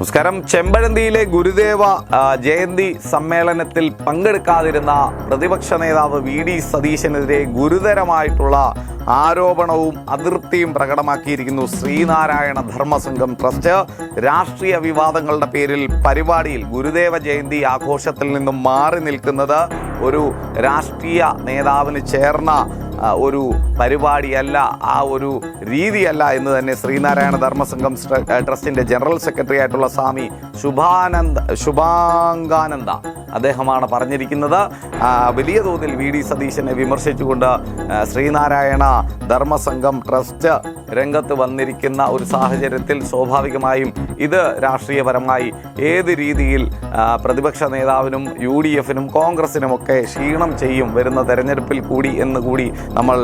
നമസ്കാരം. ചെമ്പഴന്തിയിലെ ഗുരുദേവ ജയന്തി സമ്മേളനത്തിൽ പങ്കെടുക്കാതിരുന്ന പ്രതിപക്ഷ നേതാവ് വി ഡി സതീശനെതിരെ ഗുരുതരമായിട്ടുള്ള ആരോപണവും അതൃപ്തിയും പ്രകടമാക്കിയിരിക്കുന്നു ശ്രീനാരായണ ധർമ്മസംഘം ട്രസ്റ്റ്. രാഷ്ട്രീയ വിവാദങ്ങളുടെ പേരിൽ പരിപാടിയിൽ ഗുരുദേവ ജയന്തി ആഘോഷത്തിൽ നിന്നും മാറി നിൽക്കുന്നത് ഒരു രാഷ്ട്രീയ നേതാവിന് ചേർന്ന ഒരു പരിപാടിയല്ല ആ ഒരു രീതിയല്ല എന്ന് തന്നെ ശ്രീനാരായണ ധർമ്മസംഘം ട്രസ്റ്റിന്റെ ജനറൽ സെക്രട്ടറി ആയിട്ടുള്ള സ്വാമി ശുഭാനന്ദ ശുഭാംഗാനന്ദ അദ്ദേഹമാണ് പറഞ്ഞിരിക്കുന്നത്. വലിയ തോതിൽ വി ഡി സതീശനെ വിമർശിച്ചുകൊണ്ട് ശ്രീനാരായണ ധർമ്മസംഘം ട്രസ്റ്റ് രംഗത്ത് വന്നിരിക്കുന്ന ഒരു സാഹചര്യത്തിൽ സ്വാഭാവികമായും ഇത് രാഷ്ട്രീയപരമായി ഏത് രീതിയിൽ പ്രതിപക്ഷ നേതാവിനും യു ഡി എഫിനും കോൺഗ്രസിനുമൊക്കെ ക്ഷീണം ചെയ്യും വരുന്ന തെരഞ്ഞെടുപ്പിൽ കൂടി എന്ന് കൂടി നമ്മൾ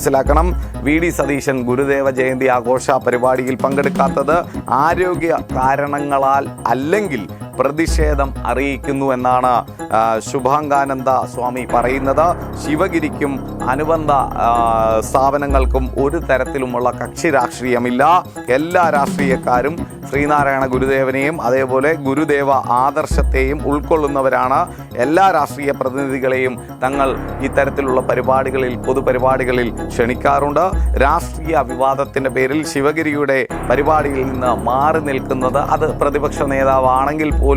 മനസ്സിലാക്കണം. വി ഡി സതീശൻ ഗുരുദേവ ജയന്തി ആഘോഷ പരിപാടിയിൽ പങ്കെടുക്കാത്തത് ആരോഗ്യ കാരണങ്ങളാൽ അല്ലെങ്കിൽ പ്രതിഷേധം അറിയിക്കുന്നു എന്നാണ് ശുഭാംഗാനന്ദ സ്വാമി പറയുന്നത്. ശിവഗിരിക്കും അനുബന്ധ സ്ഥാപനങ്ങൾക്കും ഒരു തരത്തിലുമുള്ള കക്ഷി രാഷ്ട്രീയമില്ല. എല്ലാ രാഷ്ട്രീയക്കാരും ശ്രീനാരായണ ഗുരുദേവനെയും അതേപോലെ ഗുരുദേവ ആദർശത്തെയും ഉൾക്കൊള്ളുന്നവരാണ്. എല്ലാ രാഷ്ട്രീയ പ്രതിനിധികളെയും തങ്ങൾ ഇത്തരത്തിലുള്ള പരിപാടികളിൽ പൊതുപരിപാടികളിൽ ക്ഷണിക്കാറുണ്ട്. രാഷ്ട്രീയ വിവാദത്തിന്റെ പേരിൽ ശിവഗിരിയുടെ പരിപാടിയിൽ നിന്ന് മാറി നിൽക്കുന്നത് അത് പ്രതിപക്ഷ നേതാവാണെങ്കിൽ പോലും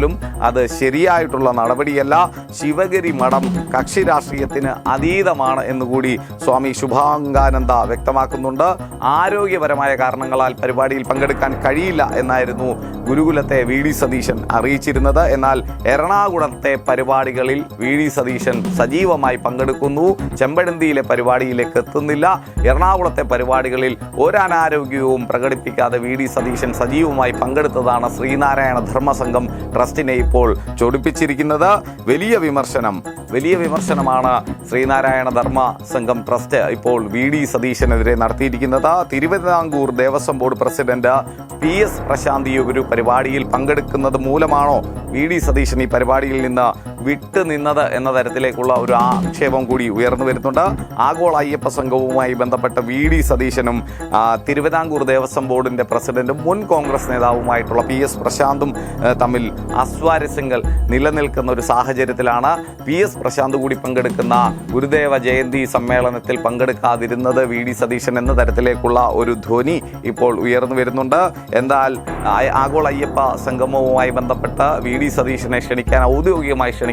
അത് ശരിയായിട്ടുള്ള നടപടിയല്ല. ശിവഗിരി മഠം കക്ഷി രാഷ്ട്രീയത്തിന് അതീതമാണ് എന്നുകൂടി സ്വാമി ശുഭാംഗാനന്ദ വ്യക്തമാക്കുന്നുണ്ട്. ആരോഗ്യപരമായ കാരണങ്ങളാൽ പരിപാടിയിൽ പങ്കെടുക്കാൻ കഴിയില്ല എന്നായിരുന്നു ഗുരുകുലത്തെ വി ഡി സതീശൻ അറിയിച്ചിരുന്നത്. എന്നാൽ എറണാകുളത്തെ പരിപാടികളിൽ വി ഡി സതീശൻ സജീവമായി പങ്കെടുക്കുന്നു. ചെമ്പഴന്തിയിലെ പരിപാടിയിലേക്ക് എത്തുന്നില്ല. എറണാകുളത്തെ പരിപാടികളിൽ ഒരനാരോഗ്യവും പ്രകടിപ്പിക്കാതെ വി ഡി സതീശൻ സജീവമായി പങ്കെടുത്തതാണ് ശ്രീനാരായണ ധർമ്മസംഘം ട്രസ്റ്റിനെ ഇപ്പോൾ ചൊടിപ്പിച്ചിരിക്കുന്നത് വലിയ വിമർശനം വലിയ വിമർശനമാണ് ശ്രീനാരായണ ധർമ്മ സംഘം ട്രസ്റ്റ് ഇപ്പോൾ വി ഡി സതീശനെതിരെ നടത്തിയിരിക്കുന്നത്. Travancore Devaswom board president P S Prasanth ഒരു പരിപാടിയിൽ പങ്കെടുക്കുന്നത് മൂലമാണോ? വി ഡി സതീശൻ ഈ പരിപാടിയിൽ നിന്ന് വിട്ടു നിന്നത് എന്ന തരത്തിലേക്കുള്ള ഒരു ആക്ഷേപം കൂടി ഉയർന്നു വരുന്നുണ്ട്. ആഗോള അയ്യപ്പ സംഘവുമായി ബന്ധപ്പെട്ട വി ഡി സതീശനും തിരുവിതാംകൂർ ദേവസ്വം ബോർഡിന്റെ പ്രസിഡന്റും മുൻ കോൺഗ്രസ് നേതാവുമായിട്ടുള്ള പി എസ് പ്രശാന്തും തമ്മിൽ അസ്വാരസ്യങ്ങൾ നിലനിൽക്കുന്ന ഒരു സാഹചര്യത്തിലാണ് പി എസ് പ്രശാന്ത് കൂടി പങ്കെടുക്കുന്ന ഗുരുദേവ ജയന്തി സമ്മേളനത്തിൽ പങ്കെടുക്കാതിരുന്നത് വി ഡി സതീശൻ എന്ന തരത്തിലേക്കുള്ള ഒരു ധ്വനി ഇപ്പോൾ ഉയർന്നു വരുന്നുണ്ട്. എന്നാൽ ആഗോള അയ്യപ്പ സംഗമവുമായി ബന്ധപ്പെട്ട് വി ഡി സതീശനെ ക്ഷണിക്കാൻ ഔദ്യോഗികമായി ക്ഷണിക്കാൻ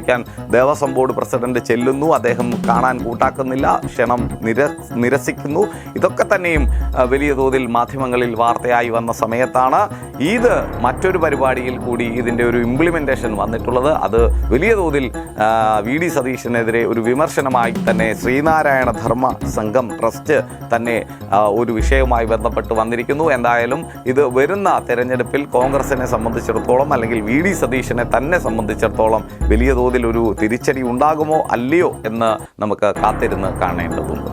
ദേവസ്വം ബോർഡ് പ്രസിഡന്റ് ചെല്ലുന്നു. അദ്ദേഹം കാണാൻ കൂട്ടാക്കുന്നില്ല. ക്ഷണം നിര നിരസിക്കുന്നു. ഇതൊക്കെ തന്നെയും വലിയ തോതിൽ മാധ്യമങ്ങളിൽ വാർത്തയായി വന്ന സമയത്താണ് ഇത് മറ്റൊരു പരിപാടിയിൽ കൂടി ഇതിന്റെ ഒരു ഇംപ്ലിമെന്റേഷൻ വന്നിട്ടുള്ളത്. അത് വലിയ തോതിൽ വി ഡി സതീശനെതിരെ ഒരു വിമർശനമായി തന്നെ ശ്രീനാരായണ ധർമ്മ സംഘം ട്രസ്റ്റ് തന്നെ ഒരു വിഷയവുമായി ബന്ധപ്പെട്ട് വന്നിരിക്കുന്നു. എന്തായാലും ഇത് വരുന്ന തെരഞ്ഞെടുപ്പിൽ കോൺഗ്രസിനെ സംബന്ധിച്ചിടത്തോളം അല്ലെങ്കിൽ വി ഡി സതീശനെ തന്നെ സംബന്ധിച്ചിടത്തോളം വലിയ തോതിൽ ഒരു തിരിച്ചടി ഉണ്ടാകുമോ അല്ലയോ എന്ന് നമുക്ക് കാത്തിരുന്ന് കാണേണ്ടതുണ്ട്.